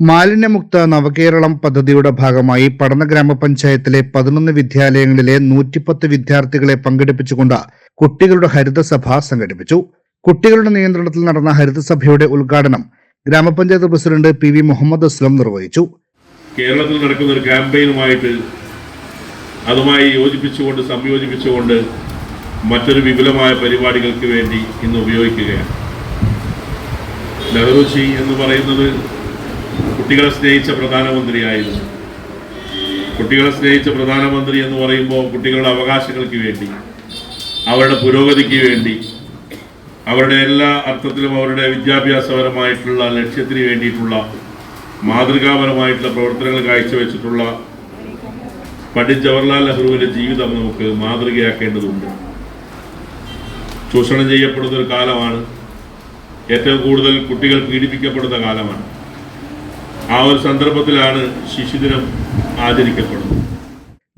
മാലിന്യമുക്ത നവകേരളം പദ്ധതിയുടെ ഭാഗമായി പഠന ഗ്രാമപഞ്ചായത്തിലെ പതിനൊന്ന് വിദ്യാലയങ്ങളിലെ നൂറ്റിപ്പത്ത് വിദ്യാർത്ഥികളെ പങ്കെടുപ്പിച്ചുകൊണ്ട് കുട്ടികളുടെ ഹരിതസഭ സംഘടിപ്പിച്ചു. കുട്ടികളുടെ നിയന്ത്രണത്തിൽ നടന്ന ഹരിതസഭയുടെ ഉദ്ഘാടനം ഗ്രാമപഞ്ചായത്ത് president P V Muhammad Aslam നിർവഹിച്ചു. കേരളത്തിൽ നടക്കുന്ന ഒരു ക്യാമ്പയിനുമായിട്ട് അതുമായി യോജിപ്പിച്ചുകൊണ്ട് സംയോജിപ്പിച്ചുകൊണ്ട് മറ്റൊരു വിപുലമായ പരിപാടികൾക്ക് വേണ്ടി ഇന്ന് ഉപയോഗിക്കുകയാണ്. നെഹ്റുചി എന്ന് പറയുന്നത് കുട്ടികളെ സ്നേഹിച്ച പ്രധാനമന്ത്രിയായിരുന്നു. കുട്ടികളെ സ്നേഹിച്ച പ്രധാനമന്ത്രി എന്ന് പറയുമ്പോൾ കുട്ടികളുടെ അവകാശങ്ങൾക്ക് വേണ്ടി അവരുടെ പുരോഗതിക്ക് വേണ്ടി അവരുടെ എല്ലാ അർത്ഥത്തിലും അവരുടെ വിദ്യാഭ്യാസപരമായിട്ടുള്ള ലക്ഷ്യത്തിന് വേണ്ടിയിട്ടുള്ള മാതൃകാപരമായിട്ടുള്ള പ്രവർത്തനങ്ങൾ കാഴ്ചവെച്ചിട്ടുള്ള പണ്ഡിറ്റ് ജവഹർലാൽ നെഹ്റുവിന്റെ ജീവിതം നമുക്ക് മാതൃകയാക്കേണ്ടതുണ്ട്. ചൂഷണം ചെയ്യപ്പെടുന്ന ഒരു കാലമാണ്. ഏറ്റവും കൂടുതൽ കുട്ടികൾ പീഡിപ്പിക്കപ്പെടുന്ന കാലമാണ്. ആ ഒരു സന്ദർഭത്തിലാണ് ശിശുദിനം ആചരിക്കപ്പെടുന്നത്.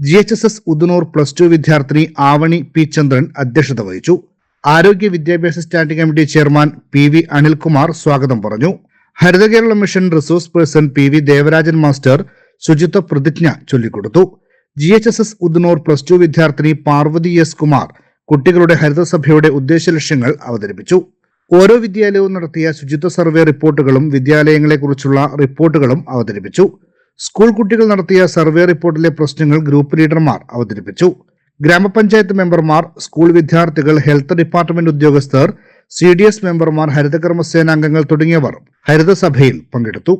G H S S Udanur plus two വിദ്യാർത്ഥിനി ആവണി പി ചന്ദ്രൻ അധ്യക്ഷത വഹിച്ചു. ആരോഗ്യ വിദ്യാഭ്യാസ standing committee chairman P V Anilkumar സ്വാഗതം പറഞ്ഞു. Haritha Kerala mission resource person P V Devarajan master ശുചിത്വ പ്രതിജ്ഞ ചൊല്ലിക്കൊടുത്തു. G H S S Udanur plus two വിദ്യാർത്ഥിനി പാർവതി എസ് കുമാർ കുട്ടികളുടെ ഹരിതസഭയുടെ ഉദ്ദേശലക്ഷ്യങ്ങൾ അവതരിപ്പിച്ചു. ഓരോ വിദ്യാലയവും നടത്തിയ ശുചിത്വ സർവേ റിപ്പോർട്ടുകളും വിദ്യാലയങ്ങളെക്കുറിച്ചുള്ള റിപ്പോർട്ടുകളും അവതരിപ്പിച്ചു. സ്കൂൾ കുട്ടികൾ നടത്തിയ സർവേ റിപ്പോർട്ടിലെ പ്രശ്നങ്ങൾ ഗ്രൂപ്പ് ലീഡർമാർ അവതരിപ്പിച്ചു. ഗ്രാമപഞ്ചായത്ത് മെമ്പർമാർ സ്കൂൾ വിദ്യാർത്ഥികൾ ഹെൽത്ത് ഡിപ്പാർട്ട്മെന്റ് ഉദ്യോഗസ്ഥർ സി ഡി എസ് മെമ്പർമാർ ഹരിതകർമ്മസേനാംഗങ്ങൾ തുടങ്ങിയവർ ഹരിതസഭയിൽ പങ്കെടുത്തു.